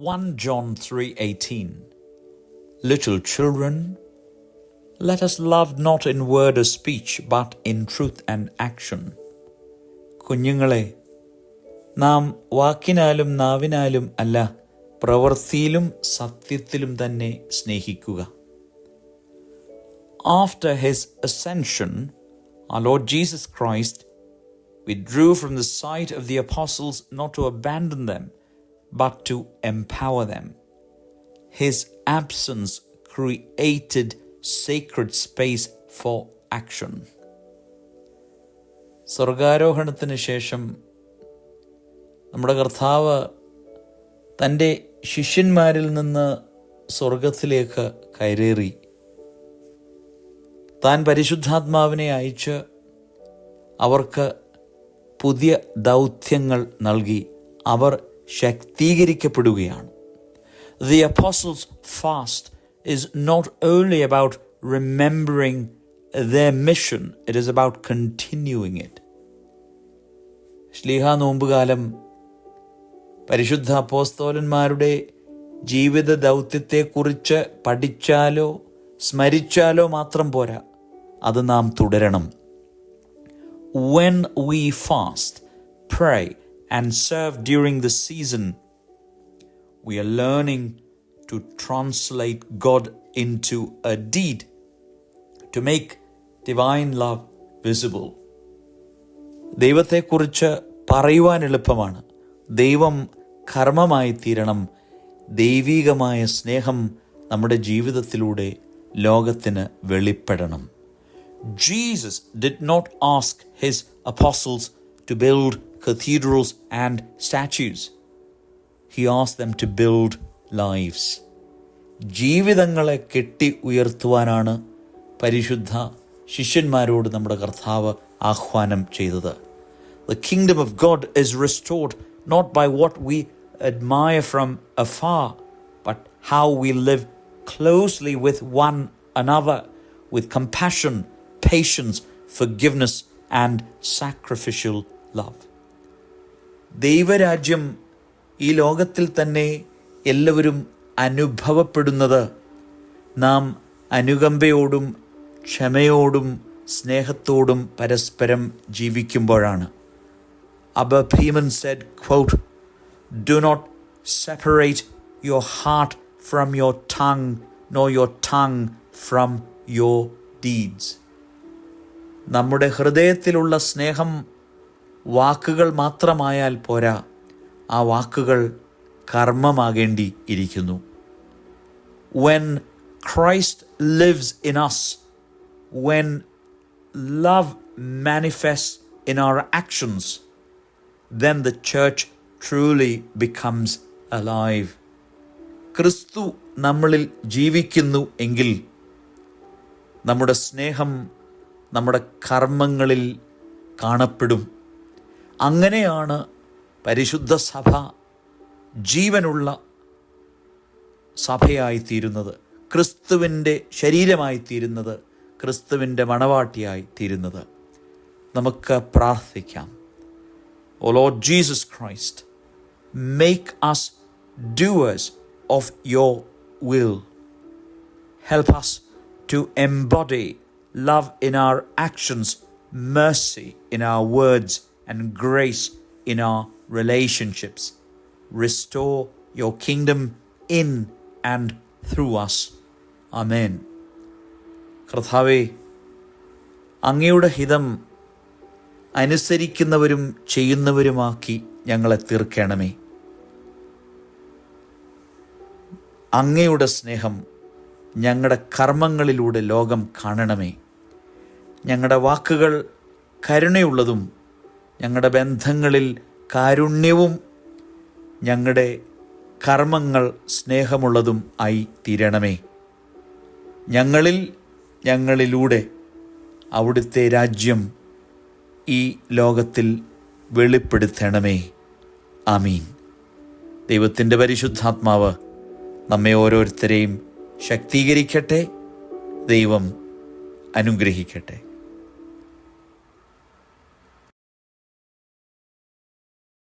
1 John 3:18 Little children let us love not in word or speech but in truth and action കുഞ്ഞുങ്ങളെ നാം വാക്കിനാലും നാവിനാലും അല്ല പ്രവൃത്തിയിലും സത്യത്തിലും തന്നെ സ്നേഹിക്കുക After his ascension, our Lord Jesus Christ withdrew from the sight of the apostles not to abandon them, but to empower them. His absence created sacred space for action. സ്വർഗാരോഹണത്തിന് ശേഷം നമ്മുടെ കർത്താവ് തന്റെ ശിഷ്യന്മാരിൽ നിന്ന് സ്വർഗത്തിലേക്ക് കയറേറി താൻ പരിശുദ്ധാത്മാവിനെ അയച്ച് അവർക്ക് പുതിയ ദൗത്യങ്ങൾ നൽകി അവർ ശക്തീകരിക്കപ്പെടുകയാണ്. The apostles fast is not only about remembering the mission it is about continuing it ശ്ലീഹ നോമ്പുകാലം പരിശുദ്ധ അപ്പോസ്തോലന്മാരുടെ ജീവിത ദൗത്യത്തെക്കുറിച്ച് പഠിച്ചാലോ സ്മരിച്ചാലോ മാത്രം പോരാ അത് നാം തുടരണം. When we fast pray, and serve during the season, we are learning to translate God into a deed to make divine love visible. ദൈവത്തെക്കുറിച്ച് പറയുവാൻ എളുപ്പമാണ് ദൈവം കർമ്മമായി തീരണം ദൈവീകമായ സ്നേഹം നമ്മുടെ ജീവിതത്തിലൂടെ ലോകത്തിന് വെളിപ്പെടണം Jesus did not ask his apostles to build cathedrals and statues. He asked them to build lives. ജീവിതങ്ങളെ കെട്ടി ഉയർത്തുവാനാണ് പരിശുദ്ധ ശിഷ്യന്മാരോട് നമ്മുടെ കർത്താവ് ആഹ്വാനം ചെയ്തത് The kingdom of God is restored not by what we admire from afar, but how we live closely with one another with compassion, patience, forgiveness, and sacrificial love. ദൈവരാജ്യം ഈ ലോകത്തിൽ തന്നെ എല്ലാവരും അനുഭവപ്പെടുന്നത്. നാം അനുകമ്പയോടും ക്ഷമയോടും സ്നേഹത്തോടും പരസ്പരം ജീവിക്കുമ്പോഴാണ്. Abba Poemen said quote do not separate your heart from your tongue nor your tongue from your deeds നമ്മുടെ ഹൃദയത്തിലുള്ള സ്നേഹം വാക്കുകൾ മാത്രമായാൽ പോരാ ആ വാക്കുകൾ കർമ്മമാകേണ്ടി ഇരിക്കുന്നു. When Christ lives in us when love manifest in our actions then the church truly becomes alive ക്രിസ്തു നമ്മളിൽ ജീവിക്കുന്നു എങ്കിൽ നമ്മുടെ സ്നേഹം നമ്മുടെ കർമ്മങ്ങളിൽ കാണപ്പെടും. അങ്ങനെയാണ് പരിശുദ്ധ സഭ ജീവനുള്ള സഭയായിത്തീരുന്നത്. ക്രിസ്തുവിന്റെ ശരീരമായി തീരുന്നത് ക്രിസ്തുവിന്റെ മണവാട്ടിയായി തീരുന്നത് നമുക്ക് പ്രാർത്ഥിക്കാം. O Lord Jesus Christ make us doers of your will help us to embody love in our actions mercy in our words, and grace in our relationships. Restore your kingdom in and through us. Amen. കർത്താവെ അങ്ങയുടെ ഹിതം അനുസരിക്കുന്നവരും ചെയ്യുന്നവരുമാക്കി ഞങ്ങളെ തീർക്കണമേ അങ്ങയുടെ സ്നേഹം ഞങ്ങളുടെ കർമ്മങ്ങളിലൂടെ ലോകം കാണണമേ ഞങ്ങളുടെ വാക്കുകൾ കരുണയുള്ളതും ഞങ്ങളുടെ ബന്ധങ്ങളിൽ കാരുണ്യവും ഞങ്ങളുടെ കർമ്മങ്ങൾ സ്നേഹമുള്ളതും ആയി തീരണമേ. ഞങ്ങളിൽ ഞങ്ങളിലൂടെ അവിടുത്തെ രാജ്യം ഈ ലോകത്തിൽ വെളിപ്പെടുത്തണമേ. ആമീൻ. ദൈവത്തിന്റെ പരിശുദ്ധാത്മാവ് നമ്മെ ഓരോരുത്തരെയും ശക്തീകരിക്കട്ടെ ദൈവം അനുഗ്രഹിക്കട്ടെ.